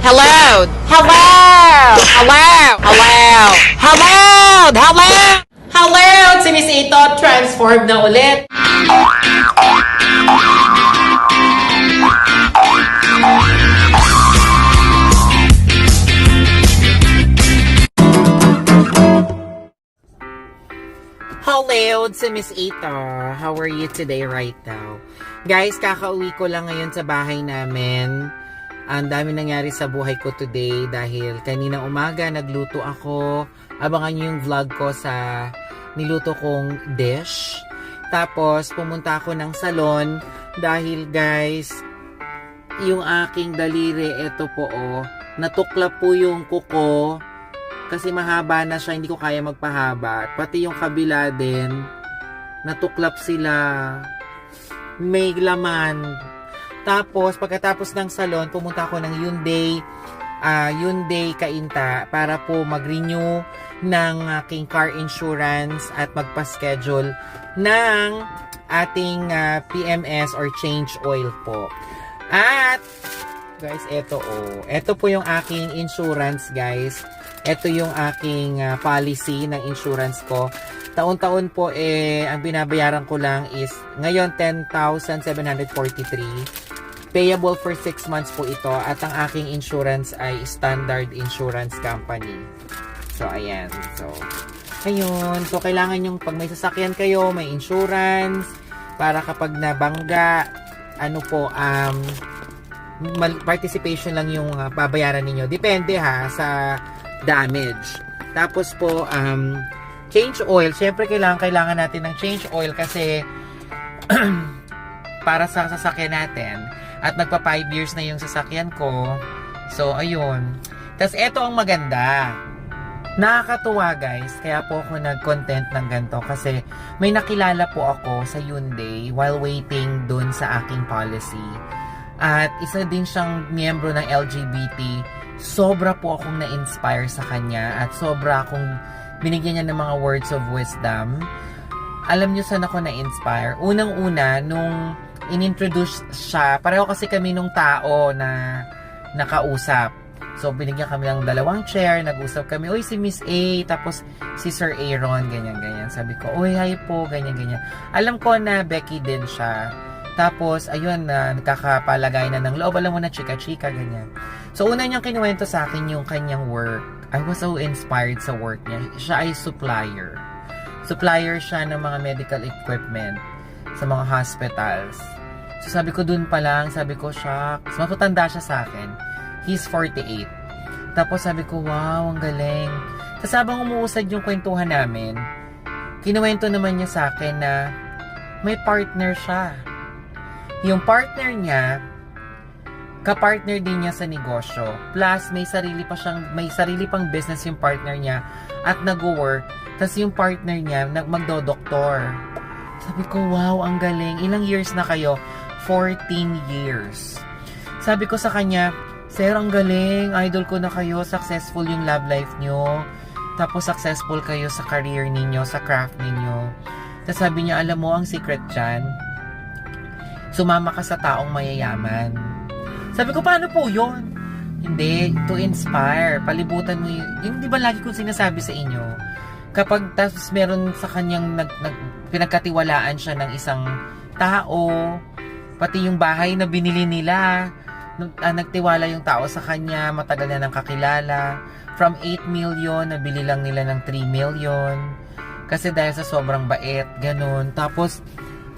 Hello! Hello! Hello! Hello! Hello! Hello! Hello! Si Miss Ito, transform na ulit. Hello, si Miss Ita. How are you today right now? Guys, kakauwi ko lang ngayon sa bahay namin. Ang dami nangyari sa buhay ko today dahil kanina umaga nagluto ako. Abangan niyo yung vlog ko sa niluto kong dish. Tapos pumunta ako ng salon dahil guys, yung aking daliri, eto po oh, natuklap po yung kuko kasi mahaba na siya, hindi ko kaya magpahaba. At Pati yung kabila din, natuklap sila. May laman. Tapos, pagkatapos ng salon, pumunta ako ng Hyundai, ah Hyundai Kainta para po mag-renew ng aking car insurance at magpa-schedule ng ating ah, PMS or change oil po. At, guys, eto oh. Eto po yung aking insurance, guys. Ito yung aking ah, policy ng insurance ko. Taon-taon po eh ang binabayaran ko lang is ngayon 10,743. Payable for 6 months po ito at ang aking insurance ay Standard Insurance Company. So ayan. So ayun. So kailangan yung pag may sasakyan kayo, may insurance para kapag nabangga ano po um participation lang yung ah, babayaran ninyo. Depende ha sa damage. Tapos po, um, change oil. Siyempre, kailangan, kailangan natin ng change oil kasi para sa sasakyan natin. At nagpa 5 years na yung sasakyan ko. So, ayun. Tapos, eto ang maganda. Nakakatuwa guys, kaya po ako nag-content ng ganito kasi may nakilala po ako sa Hyundai while waiting dun sa aking policy. At isa din siyang miyembro ng LGBT. Sobra po akong na-inspire sa kanya at sobra akong binigyan niya ng mga words of wisdom. Alam niyo saan ako na-inspire? Unang-una, nung inintroduce siya, pareho kasi kami nung tao na nakausap. So, binigyan kami ng dalawang chair, nag-usap kami, Uy, si Miss A, tapos si Sir Aaron, ganyan-ganyan. Sabi ko, Uy, hi po, ganyan-ganyan. Alam ko na Becky din siya. Tapos, ayun, na nagkakapalagay na ng loob. Alam mo na, chika-chika, ganyan. So, una niyang kinuwento sa akin yung kanyang work. I was so inspired sa work niya. Siya ay supplier. Supplier siya ng mga medical equipment sa mga hospitals. So, sabi ko dun pa lang, sabi ko, shucks, matutanda siya sa akin. He's 48. Tapos sabi ko, wow, ang galing. Tapos habang umuusad yung kwentuhan namin, kinuwento naman niya sa akin na may partner siya. Yung partner niya, kapartner din niya sa negosyo. Plus, may sarili pa siyang, may sarili pang business yung partner niya at nag-work. Tapos yung partner niya, nag magdo-doktor. Sabi ko, wow, ang galing. Ilang years na kayo? 14 years. Sabi ko sa kanya, Sir, ang galing. Idol ko na kayo. Successful yung love life nyo. Tapos successful kayo sa career ninyo, sa craft ninyo. Tapos sabi niya, alam mo, ang secret dyan, sumama ka sa taong mayayaman. Sabi ko, paano po yun? Hindi, to inspire. Palibutan mo yun. Yung di ba lagi kong sinasabi sa inyo, kapag tapos meron sa kanyang nag, nag, pinagkatiwalaan siya ng isang tao, pati yung bahay na binili nila, ah, nagtiwala yung tao sa kanya, matagal na nang kakilala. From 8 million, nabili lang nila ng 3 million. Kasi dahil sa sobrang bait, ganun. Tapos,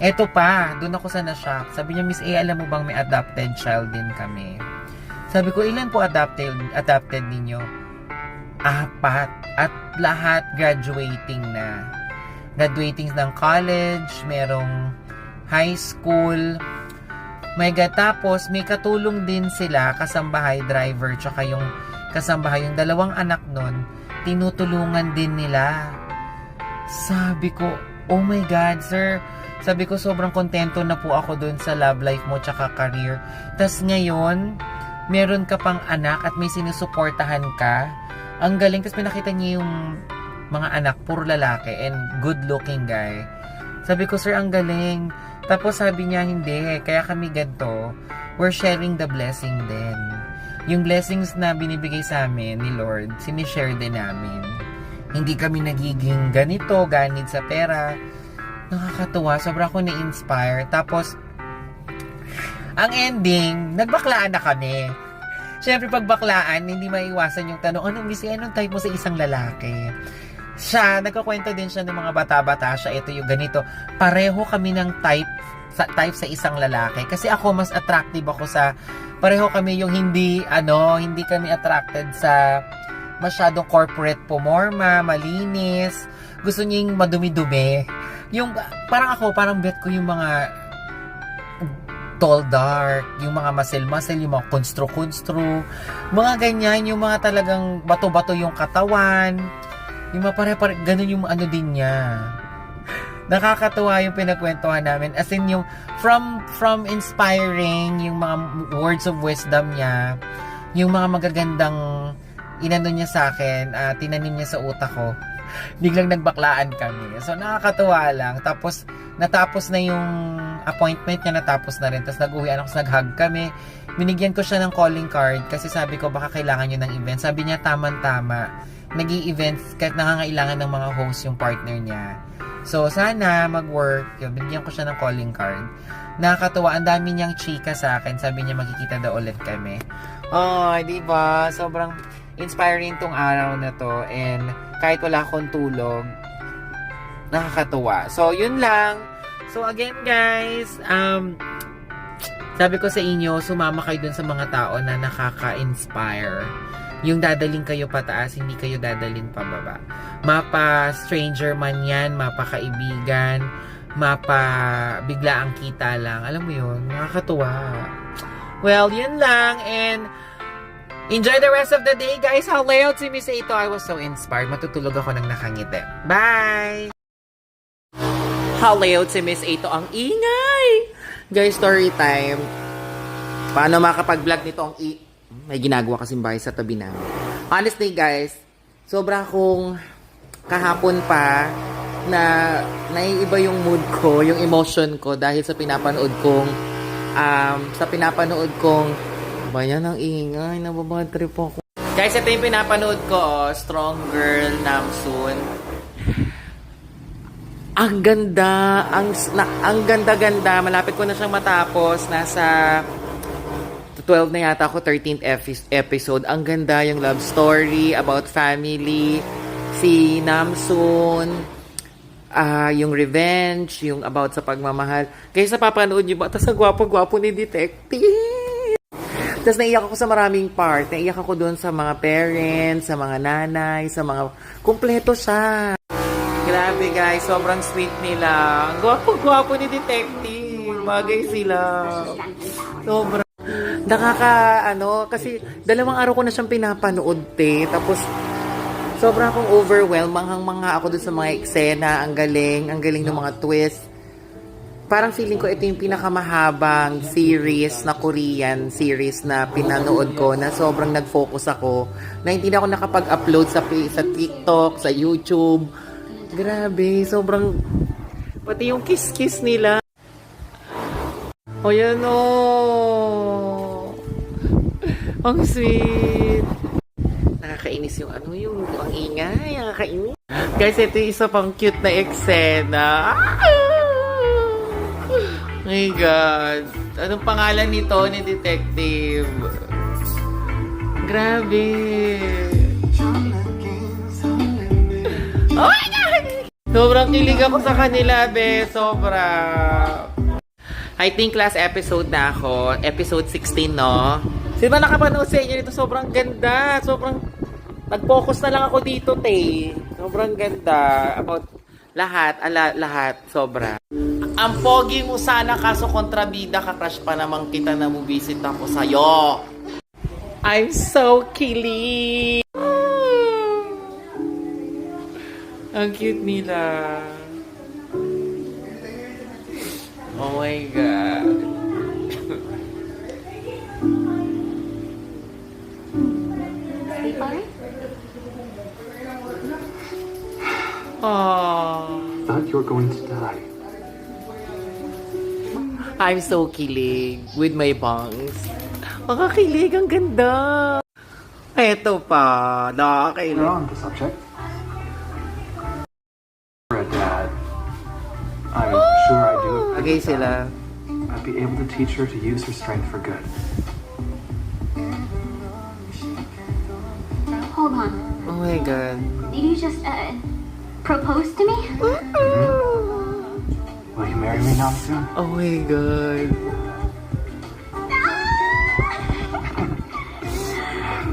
eto pa, doon ako sa na-shock. Sabi niya, Miss A, alam mo bang may adopted child din kami? Sabi ko, ilan po adopted, adopted ninyo? Apat. At lahat graduating na. Graduating ng college, merong high school, may tapos may katulong din sila kasambahay driver tsaka yung kasambahay yung dalawang anak nun tinutulungan din nila. Sabi ko oh my god sir. Sabi ko sobrang kontento na po ako dun sa love life mo tsaka career. Tas ngayon meron ka pang anak at may sinusuportahan ka. Ang galing tas pinakita niya yung mga anak puro lalaki and good looking guy. Sabi ko sir ang galing tapos sabi niya, hindi, kaya kami ganito, we're sharing the blessing din. yung blessings na binibigay sa amin ni Lord, sinishare din namin. Hindi kami nagiging ganito, ganit sa pera. Nakakatuwa, sobra ako na-inspire. Tapos, ang ending, nagbaklaan na kami. Siyempre, pag baklaan, hindi maiwasan yung tanong, anong misi, anong type mo sa isang lalaki? Siya, nagkakwento din siya ng mga bata-bata siya, ito yung ganito. Pareho kami ng type sa type sa isang lalaki. Kasi ako, mas attractive ako sa, pareho kami yung hindi, ano, hindi kami attracted sa masyadong corporate pumorma, malinis. Gusto niya yung madumi-dumi. Yung, parang ako, parang bet ko yung mga tall dark, yung mga muscle-muscle, yung mga konstro-konstro, mga ganyan, yung mga talagang bato-bato yung katawan, yung mga pare-pare, ganun yung ano din niya. Nakakatuwa yung pinagkwentuhan namin. As in yung, from, from inspiring, yung mga words of wisdom niya, yung mga magagandang inano niya sa akin, ah, tinanim niya sa utak ko, biglang nagbaklaan kami. So, nakakatuwa lang. Tapos, natapos na yung appointment niya, natapos na rin. Tapos, nag-uwi ako, nag-hug kami. Binigyan ko siya ng calling card kasi sabi ko, baka kailangan niyo ng event. Sabi niya, tama-tama. Nag events kahit nangangailangan ng mga host yung partner niya. So, sana mag-work. Yun, binigyan ko siya ng calling card. Nakakatuwa. Ang dami niyang chika sa akin. Sabi niya, magkikita daw ulit kami. Oh, di ba? Sobrang inspiring tong araw na to. And kahit wala akong tulog, nakakatuwa. So, yun lang. So, again, guys, um, sabi ko sa inyo, sumama kayo dun sa mga tao na nakaka-inspire. Yung dadaling kayo pataas, hindi kayo dadaling pababa. Mapa stranger man yan, mapa kaibigan, mapa bigla ang kita lang. Alam mo yun, nakakatuwa. Well, yun lang. And enjoy the rest of the day, guys. Layout si Miss Ito. I was so inspired. Matutulog ako ng nakangiti. Bye! Layout si Miss Ito. Ang ingay! Guys, story time. Paano makapag-vlog nito ang i... May ginagawa kasing bahay sa tabi namin. Honestly, guys, sobra akong kahapon pa na naiiba yung mood ko, yung emotion ko dahil sa pinapanood kong um, sa pinapanood kong ba yan ang ingay, nababad trip ako. Guys, ito yung pinapanood ko, oh, Strong Girl Namsoon. Ang ganda, ang na, ang ganda-ganda. Malapit ko na siyang matapos. Nasa 12 na yata ako, 13th epi- episode. Ang ganda yung love story about family. Si Namsoon, ah yung revenge, yung about sa pagmamahal. Kaya sa papanood niyo ba, tapos ang gwapo-gwapo ni Detective. Tapos naiyak ako sa maraming part. Naiyak ako doon sa mga parents, sa mga nanay, sa mga... Kumpleto siya. Grabe guys, sobrang sweet nila. Ang gwapo-gwapo ni Detective. Bagay sila. Sobrang. Nakaka, ano, kasi dalawang araw ko na siyang pinapanood, te. Tapos, sobrang akong overwhelmed. Manghang-mangha ako dun sa mga eksena. Ang galing, ang galing ng mga twist. Parang feeling ko ito yung pinakamahabang series na Korean series na pinanood ko na sobrang nag-focus ako na hindi na ako nakapag-upload sa, sa TikTok, sa YouTube. Grabe, sobrang pati yung kiss-kiss nila. O yan o. Ang sweet. Nakakainis yung ano yung ang ingay, nakakainis. Guys, ito yung isa pang cute na eksena. Ah! My God. Anong pangalan nito ni Detective? Grabe. Oh my God! Sobrang kilig ako sa kanila, be. Sobra. I think last episode na ako. Episode 16, no? Sino ba nakapanood sa inyo nito? Sobrang ganda. Sobrang... Nag-focus na lang ako dito, te. Sobrang ganda. About lahat. Ala, lahat. Sobra. Ang pogi mo sana kaso kontrabida ka crush pa naman kita na bubisit ako sa'yo. I'm so kilig. Ang cute nila. Oh my God. Aww. thought you were going to die. I'm so kilig with my bangs. Makakilig, ang ganda. Eto pa, We're nakakakilig. on the subject. For a dad, I'm sure I do. Okay sila. I'd be able to teach her to use her strength for good. Hold on. Oh my God. Did you just uh, propose to me? Will you marry me now soon? Oh my God.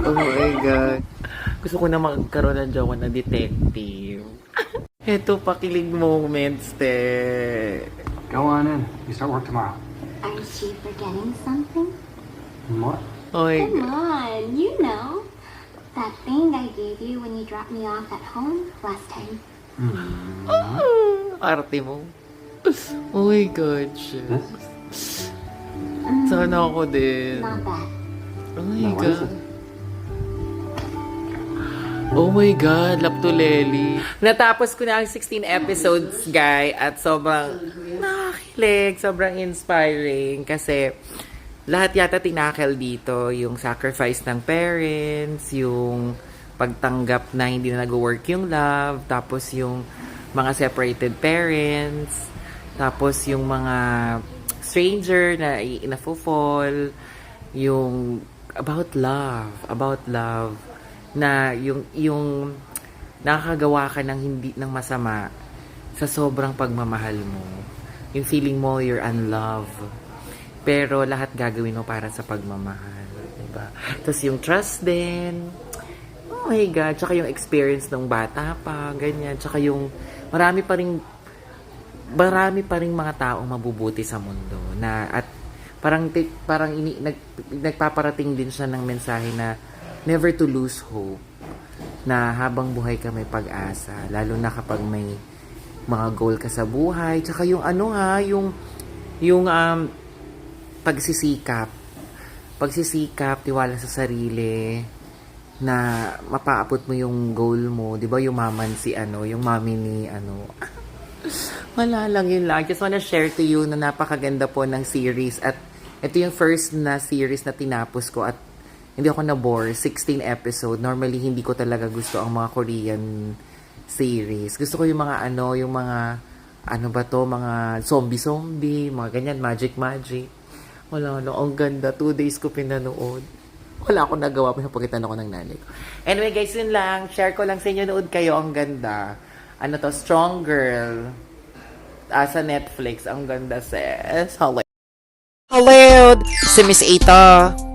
Oh my God. Gusto ko na magkaroon ng jowa na detective. Eto, pakilig moments, te. Go on in. You start work tomorrow. Aren't you forgetting something? What? Oh my Come God. on, you know. That thing I gave you when you dropped me off at home last time. Arte mo. Oh my God, shit. This? Sana ako din. Not bad. Oh my No, God. Oh my God, Laptuleli. Natapos ko na ang 16 episodes, guy, at sobrang nakakilig, sobrang inspiring kasi lahat yata tinakel dito, yung sacrifice ng parents, yung pagtanggap na hindi na nag-work yung love, tapos yung mga separated parents, tapos yung mga stranger na inafo-fall, yung about love, about love na yung yung nakakagawa ka ng hindi ng masama sa sobrang pagmamahal mo. Yung feeling mo you're unloved. Pero lahat gagawin mo para sa pagmamahal, diba? Tapos yung trust din. Oh my God. Tsaka yung experience ng bata pa, ganyan. Tsaka yung marami pa rin marami pa rin mga taong mabubuti sa mundo na at parang parang ini, nag, nagpaparating din siya ng mensahe na never to lose hope na habang buhay ka may pag-asa lalo na kapag may mga goal ka sa buhay tsaka yung ano ha yung yung um, pagsisikap pagsisikap tiwala sa sarili na mapaabot mo yung goal mo 'di ba yung maman si ano yung mami ni ano wala lang yun lang. Just wanna share to you na napakaganda po ng series at ito yung first na series na tinapos ko at hindi ako na-bore. 16 episode. Normally, hindi ko talaga gusto ang mga Korean series. Gusto ko yung mga ano, yung mga ano ba to, mga zombie-zombie, mga ganyan, magic-magic. Wala, wala. Ang ganda. Two days ko pinanood. Wala akong nagawa. Pinapagitan ako ng nanay ko. Anyway, guys, yun lang. Share ko lang sa inyo. Nood kayo. Ang ganda. Ano to? Strong Girl. Ah, sa Netflix. Ang ganda, sis. Hello. Hello! Si Miss Ita.